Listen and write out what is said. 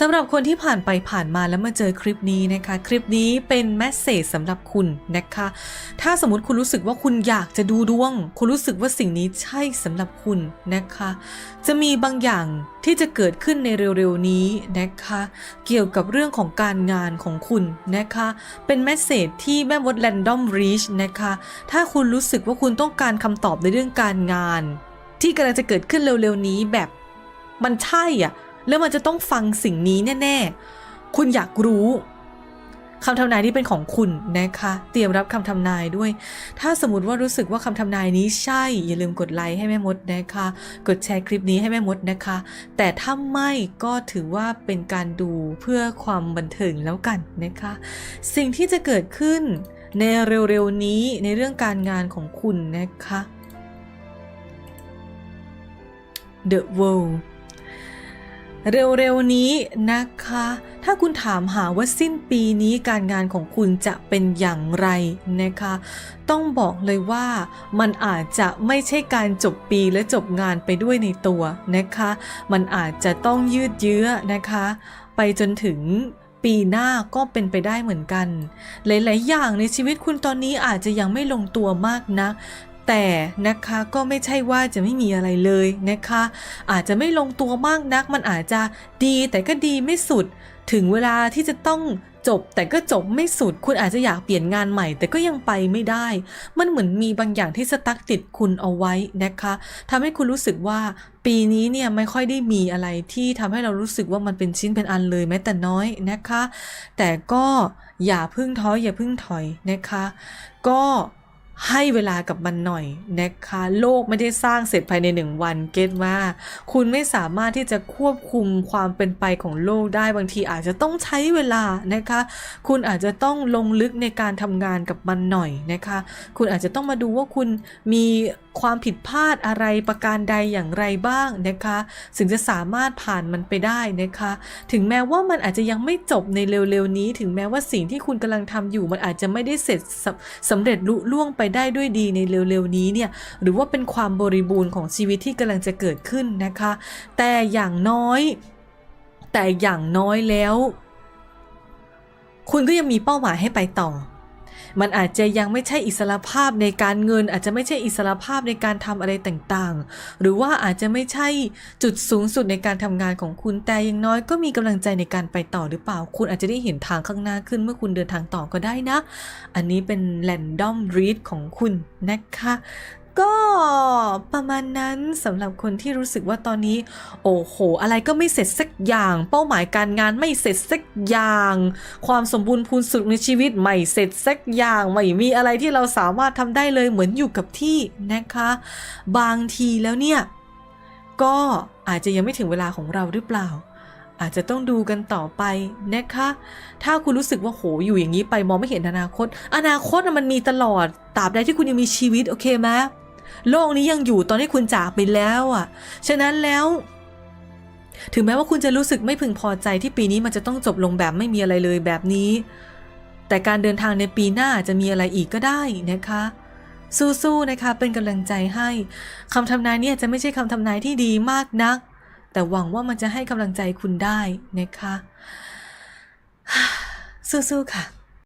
สำหรับคนที่ผ่านไปผ่านมาแล้วมาเจอคลิปนี้นะคะ คลิปนี้เป็นแมสเซจสำหรับคุณนะคะ ถ้าสมมติคุณรู้สึกว่าคุณอยากจะดูดวง คุณรู้สึกว่าสิ่งนี้ใช่สำหรับคุณนะคะ จะมีบางอย่างที่จะเกิดขึ้นในเร็วๆนี้นะคะ เกี่ยวกับเรื่องของการงานของคุณนะคะ เป็นแมสเซจที่แม่มด Random Reach นะคะ ถ้าคุณรู้สึกว่าคุณต้องการคำตอบในเรื่องการงาน ที่กำลังจะเกิดขึ้นเร็วๆนี้แบบมันใช่อะ แล้วมันจะต้องฟังสิ่งนี้แน่ ๆ คุณอยากรู้คำทำนายนี้เป็นของคุณนะคะ เตรียมรับคำทำนายด้วย ถ้าสมมติว่ารู้สึกว่าคำทำนายนี้ใช่ อย่าลืมกดไลค์ให้แม่มดนะคะ กดแชร์คลิปนี้ให้แม่มดนะคะ แต่ถ้าไม่ก็ถือว่าเป็นการดูเพื่อความบันเทิงแล้วกันนะคะ สิ่งที่จะเกิดขึ้นในเร็วๆนี้ในเรื่องการงานของคุณนะคะ The World เร็วๆนี้นะคะ ถ้าคุณถามหาว่าสิ้นปีนี้การงานของคุณจะเป็นอย่างไรนะคะ ต้องบอกเลยว่ามันอาจจะไม่ใช่การจบปีและจบงานไปด้วยในตัวนะคะ มันอาจจะต้องยืดเยื้อนะคะ ไปจนถึงปีหน้าก็เป็นไปได้เหมือนกัน หลาย ๆ อย่างในชีวิตคุณตอนนี้อาจจะยังไม่ลงตัวมากนะ แต่นะคะก็ไม่ใช่ว่าจะไม่มีอะไรเลยนะคะ อาจจะไม่ลงตัวมากนัก มันอาจจะดีแต่ก็ดีไม่สุด ถึงเวลาที่จะต้องจบแต่ก็จบไม่สุด คุณอาจจะอยากเปลี่ยนงานใหม่ แต่ก็ยังไปไม่ได้ มันเหมือนมีบางอย่างที่สตั๊กติดคุณเอาไว้นะคะทำให้คุณรู้สึกว่าปีนี้เนี่ยไม่ค่อยได้มีอะไรที่ทำให้เรารู้สึกว่ามันเป็นชิ้นเป็นอันเลยแม้แต่น้อยนะคะ แต่ก็อย่าพึ่งท้ออย่าพึ่งถอยนะคะ ก็ ให้เวลากับมันหน่อยนะคะ โลกไม่ได้สร้างเสร็จภายในหนึ่งวันเก็ตว่าคุณไม่สามารถที่จะควบคุมความเป็นไปของโลกได้บางทีอาจจะต้องใช้เวลานะคะ คุณอาจจะต้องลงลึกในการทำงานกับมันหน่อยนะคะ คุณอาจจะต้องมาดูว่าคุณมี ความผิดพลาดอะไรประการใดอย่างไรบ้างนะคะ ถึงจะสามารถผ่านมันไปได้นะคะ ถึงแม้ว่ามันอาจจะยังไม่จบในเร็วๆนี้ ถึงแม้ว่าสิ่งที่คุณกำลังทำอยู่มันอาจจะไม่ได้เสร็จสำสำเร็จลุล่วงไปได้ด้วยดีในเร็วๆนี้เนี่ยหรือว่าเป็นความบริบูรณ์ของชีวิตที่กำลังจะเกิดขึ้นนะคะ แต่อย่างน้อย แต่อย่างน้อยแล้ว คุณก็ยังมีเป้าหมายให้ไปต่อ มันอาจจะยังไม่ใช่อิสรภาพในการเงิน อาจจะไม่ใช่อิสรภาพในการทำอะไรต่างๆ หรือว่าอาจจะไม่ใช่จุดสูงสุดในการทำงานของคุณแต่อย่างน้อยก็มีกำลังใจในการไปต่อหรือเปล่า คุณอาจจะได้เห็นทางข้างหน้าขึ้นเมื่อคุณเดินทางต่อก็ได้นะ อันนี้เป็น random read ของคุณนะคะ ก็ประมาณนั้นสำหรับคนที่รู้สึกว่าตอนนี้ โอ้โห อะไรก็ไม่เสร็จสักอย่าง เป้าหมายการงานไม่เสร็จสักอย่าง ความสมบูรณ์พูนสุดในชีวิตไม่เสร็จสักอย่างไม่มีอะไรที่เราสามารถทำได้เลยเหมือนอยู่กับที่นะคะ บางทีแล้วเนี่ย ก็อาจจะยังไม่ถึงเวลาของเราหรือเปล่าอาจจะต้องดูกันต่อไปนะคะ ถ้าคุณรู้สึกว่าโหอยู่อย่างนี้ไปมองไม่เห็นอนาคต อนาคตมันมีตลอดตราบใดที่คุณยังมีชีวิตโอเคไหม โลกนี้ยังอยู่ตอนที่คุณจากไปแล้วอะ ฉะนั้นแล้ว ถึงแม้ว่าคุณจะรู้สึกไม่พึงพอใจที่ปีนี้มันจะต้องจบลงแบบไม่มีอะไรเลยแบบนี้ แต่การเดินทางในปีหน้าจะมีอะไรอีกก็ได้นะคะสู้ๆนะคะเป็นกำลังใจให้คำทำนายเนี่ยจะไม่ใช่คำทำนายที่ดีมากนัก แต่หวังว่ามันจะให้กำลังใจคุณได้นะคะสู้ๆค่ะ